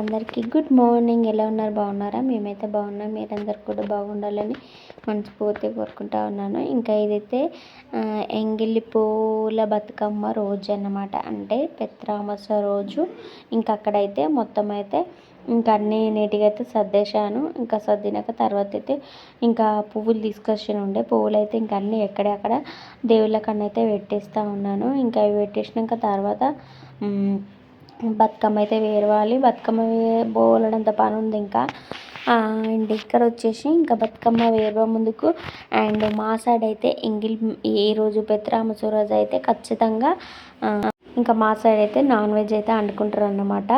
అందరికీ good morning. ఎలా ఉన్నారు? బాగున్నారా? మేమైతే బాగున్నాం. మీరందరు కూడా బాగుండాలని మనస్ఫూర్తిగా కోరుకుంటా ఉన్నాను. ఇంకా ఇదైతే ఎంగిలి పూల బతుకమ్మ రోజు అన్నమాట. అంటే పెత్రామస రోజు. ఇంకా అక్కడైతే మొత్తం అయితే ఇంకా అన్నీ నీట్గా అయితే సర్దేశాను. ఇంకా సర్దినాక తర్వాత అయితే ఇంకా పువ్వులు తీసుకొచ్చి ఉండే పువ్వులు అయితే ఇంకా అన్నీ ఎక్కడెక్కడ దేవుళ్ళ అయితే పెట్టేస్తూ ఉన్నాను. ఇంకా అవి పెట్టేసినాక తర్వాత బతుకమ్మ అయితే వేరవాలి. బతుకమ్మ బోలడంత పని ఉంది ఇంకా అండ్ ఇక్కడ వచ్చేసి ఇంకా బతుకమ్మ వేరే ముందుకు. అండ్ మా సైడ్ అయితే ఎంగిల్ ఈ రోజు పెత్రామసు రోజు అయితే ఖచ్చితంగా ఇంకా మా సైడ్ అయితే నాన్ వెజ్ అయితే వండుకుంటారు అన్నమాట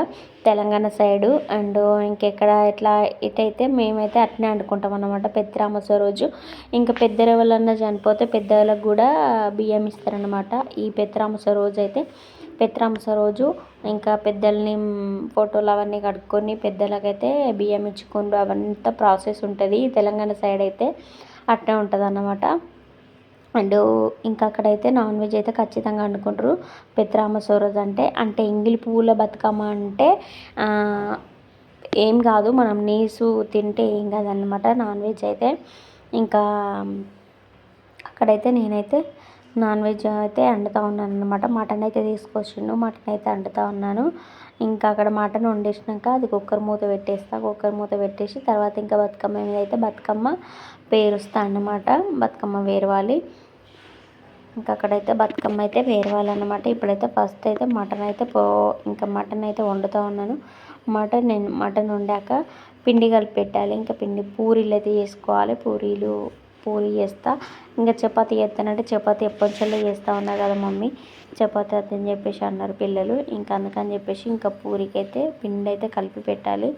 తెలంగాణ సైడు. అండ్ ఇంకెక్కడ ఎట్లా ఇటైతే మేమైతే అట్నే వండుకుంటాం అన్నమాట పెద్దరామస రోజు ఇంకా పెద్ద చనిపోతే పెద్దవాళ్ళకి కూడా బియ్యం ఇస్తారనమాట ఈ పెద్దరామస రోజు అయితే పెత్రాంస రోజు ఇంకా పెద్దల్ని ఫోటోలు అవన్నీ కడుక్కొని పెద్దలకైతే బియ్యం ఇచ్చుకుంటూ అవంతా ప్రాసెస్ ఉంటుంది. తెలంగాణ సైడ్ అయితే అట్నే ఉంటుంది అన్నమాట అండ్ ఇంకా అక్కడైతే నాన్ వెజ్ అయితే ఖచ్చితంగా వండుకుంటారు. పెత్రామ రోజు అంటే అంటే ఎంగిలి పువ్వుల బతుకమ్మ అంటే ఏం కాదు. మనం నీసు తింటే ఏం కాదన్నమాట నాన్ వెజ్ అయితే. ఇంకా అక్కడైతే నేనైతే నాన్ వెజ్ అయితే వండుతూ ఉన్నాను అనమాట మటన్ అయితే తీసుకొచ్చిండు. మటన్ అయితే వండుతూ ఉన్నాను. ఇంకా అక్కడ మటన్ వండేసినాక అది కుక్కర్ మూత పెట్టేస్తా. కుక్కర్ మూత పెట్టేసి తర్వాత ఇంకా బతుకమ్మ మీద అయితే బతుకమ్మ పేరుస్తా అన్నమాట. బతుకమ్మ వేరవాలి ఇంకా అక్కడైతే బతుకమ్మ అయితే వేరవాలన్నమాట ఇప్పుడైతే ఫస్ట్ అయితే మటన్ అయితే పో ఇంకా మటన్ అయితే వండుతూ ఉన్నాను. మటన్ నేను మటన్ వండాక పిండి కలిపి పెట్టాలి. ఇంకా పిండి పూరీలు అయితే చేసుకోవాలి. పూరీలు పూరి చేస్తా. ఇంకా చపాతీ చేస్తానంటే చపాతీ ఎప్పటినుంచో చేస్తూ ఉన్నారు కదా మమ్మీ. చపాతీ అని చెప్పేసి అన్నారు పిల్లలు. ఇంకా అందుకని చెప్పేసి ఇంకా పూరికి అయితే పిండి అయితే కలిపి పెట్టాలి.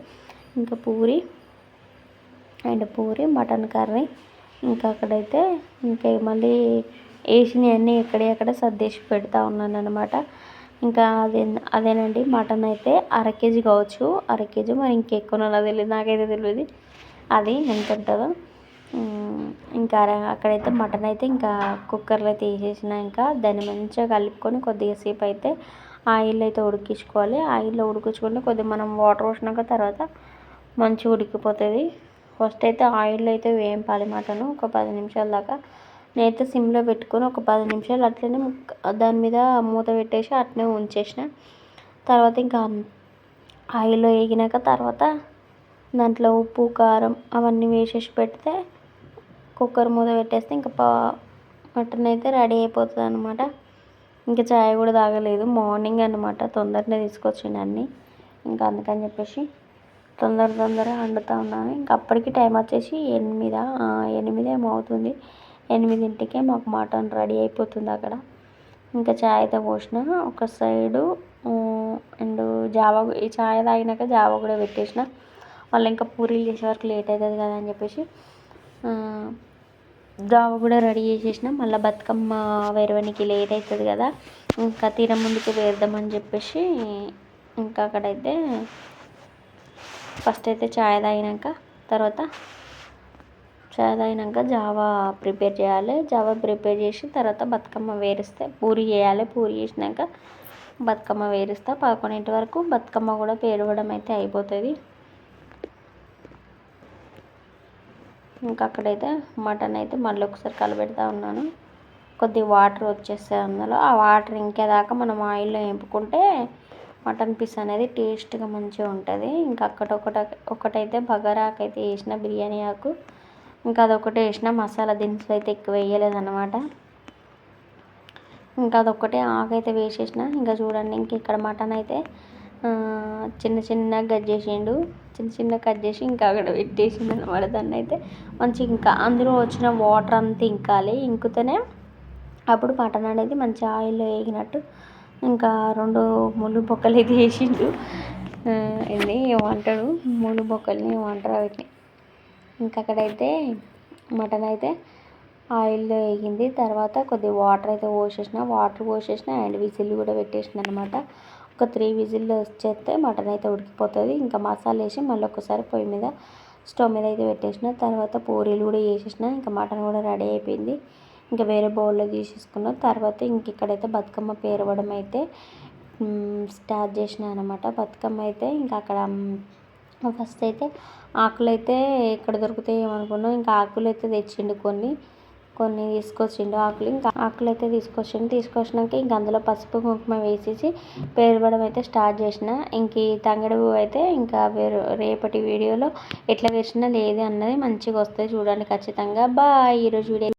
ఇంకా puri and puri mutton curry. ఇంకా అక్కడైతే ఇంకా మళ్ళీ వేసినవన్నీ ఎక్కడెక్కడ సర్దేసి పెడతా ఉన్నాను అనమాట ఇంకా అదే అదేనండి మటన్ అయితే అర కేజీ కావచ్చు. అర కేజీ మరి ఇంకెక్కువ తెలియదు. నాకైతే తెలియదు. అది ఎంత ఉంటుందో ఇంకా అక్కడైతే మటన్ అయితే ఇంకా కుక్కర్లో అయితే ఇంకా దాన్ని మంచిగా కలుపుకొని కొద్దిగా సేపు అయితే ఆయిల్ అయితే ఉడికించుకోవాలి. ఆయిల్లో ఉడికించుకుంటే కొద్దిగా మనం వాటర్ పోసినాక తర్వాత మంచిగా ఉడికిపోతుంది. ఫస్ట్ అయితే ఆయిల్ అయితే వేయింపాలి మటన్ ఒక పది నిమిషాల దాకా. నేనైతే సిమ్లో పెట్టుకొని ఒక పది నిమిషాలు అట్లనే దాని మీద మూత పెట్టేసి అట్లనే ఉంచేసిన. తర్వాత ఇంకా ఆయిల్లో వేగినాక తర్వాత దాంట్లో ఉప్పు కారం అవన్నీ వేసేసి పెడితే కుక్కర్ మూత పెట్టేస్తే ఇంకా పా మటన్ అయితే రెడీ అయిపోతుంది అనమాట ఇంకా చాయ్ కూడా తాగలేదు. మార్నింగ్ అనమాట తొందరనే తీసుకొచ్చిండు అన్నీ. ఇంకా అందుకని చెప్పేసి తొందర తొందర వండుతూ ఉన్నాను. ఇంకా అప్పటికి టైం వచ్చేసి ఎనిమిది ఎనిమిదేమో అవుతుంది. ఎనిమిదింటికే మాకు మటన్ రెడీ అయిపోతుంది అక్కడ. ఇంకా చాయ్ అయితే పోసిన. ఒక సైడు అండ్ జావా ఈ చాయ్ తాగినాక జావా కూడా పెట్టేసిన. వాళ్ళు ఇంకా పూరీలు చేసే వరకు లేట్ అవుతుంది కదా అని చెప్పేసి జావ కూడా రెడీ చేసేసిన. మళ్ళీ బతుకమ్మ వేరవనికి లేట్ అవుతుంది కదా. ఇంకా తీరం ముందుకు వేద్దామని చెప్పేసి ఇంకా అక్కడైతే ఫస్ట్ అయితే చాయ్ తాగినాక తర్వాత చాయ్ తాగినాక జావా ప్రిపేర్ చేయాలి. జావా ప్రిపేర్ చేసి తర్వాత బతుకమ్మ వేరిస్తే పూరి చేయాలి. పూరి చేసినాక బతుకమ్మ వేరుస్తా. పదకొండింటి వరకు బతుకమ్మ కూడా పేరవడం అయితే అయిపోతుంది. ఇంకా అక్కడైతే మటన్ అయితే మళ్ళీ ఒకసారి కలబెడతా ఉన్నాను. కొద్ది వాటర్ వచ్చేస్తాయి అందులో. ఆ వాటర్ ఇంకేదాకా మనం ఆయిల్లో వేపుకుంటే మటన్ పీస్ అనేది టేస్ట్గా మంచిగా ఉంటుంది. ఇంకా అక్కడ ఒకటి ఒకటైతే బగారాకు అయితే వేసిన బిర్యానీ ఆకు. ఇంకా అదొకటి వేసిన మసాలా దినుసులు అయితే ఎక్కువ వేయలేదన్నమాట. ఇంకా అదొక్కటే ఆకు అయితే వేసేసిన. ఇంకా చూడండి ఇంక ఇక్కడ మటన్ అయితే చిన్న చిన్నగా కట్ చేసిండు. చిన్న చిన్న కట్ చేసి ఇంకా అక్కడ పెట్టేసిండు అనమాట దాన్ని అయితే. మంచిగా ఇంకా అందులో వచ్చిన వాటర్ అంతా ఇంకాలి. ఇంకితేనే అప్పుడు మటన్ అనేది మంచి ఆయిల్లో వేగినట్టు ఇంకా రెండు ముళ్ళు బొక్కలు అయితే వేసిండు. ఇది ఏమంటాడు? ముళ్ళు బొక్కల్ని ఏమంటారు వీటిని ఇంకా అక్కడైతే మటన్ అయితే ఆయిల్లో వేగింది. తర్వాత కొద్దిగా వాటర్ అయితే పోసేసిన. వాటర్ పోసేసిన అండ్ విజిల్ కూడా పెట్టేసిన అనమాట ఒక త్రీ విజిల్ వచ్చేస్తే మటన్ అయితే ఉడికిపోతుంది. ఇంకా మసాలా వేసి మళ్ళీ ఒకసారి పొయ్యి మీద స్టవ్ మీద అయితే పెట్టేసిన. తర్వాత పూరీలు కూడా వేసేసిన ఇంకా మటన్ కూడా రెడీ అయిపోయింది. ఇంకా వేరే బౌల్లో తీసేసుకున్న. తర్వాత ఇంక ఇక్కడైతే బతుకమ్మ పేరవడం అయితే స్టార్ట్ చేసిన అనమాట బతుకమ్మ అయితే ఇంకా అక్కడ ఫస్ట్ అయితే ఆకులు అయితే ఎక్కడ దొరుకుతాయి ఏమనుకున్నాం ఇంకా ఆకులు అయితే తెచ్చిండు కొన్ని. కొన్ని తీసుకొచ్చిండు ఆకులు. ఇంకా ఆకులు అయితే తీసుకొచ్చిండు. తీసుకొచ్చినాక ఇంకా అందులో పసుపు కుంకుమ వేసేసి పేరవడం అయితే స్టార్ట్ చేసిన. ఇంక ఈ తంగడు పువ్వు అయితే ఇంకా వేరు రేపటి వీడియోలో ఎట్లా వేసినా లేదు అన్నది మంచిగా వస్తుంది చూడండి ఖచ్చితంగా. బాయ్. ఈరోజు వీడియో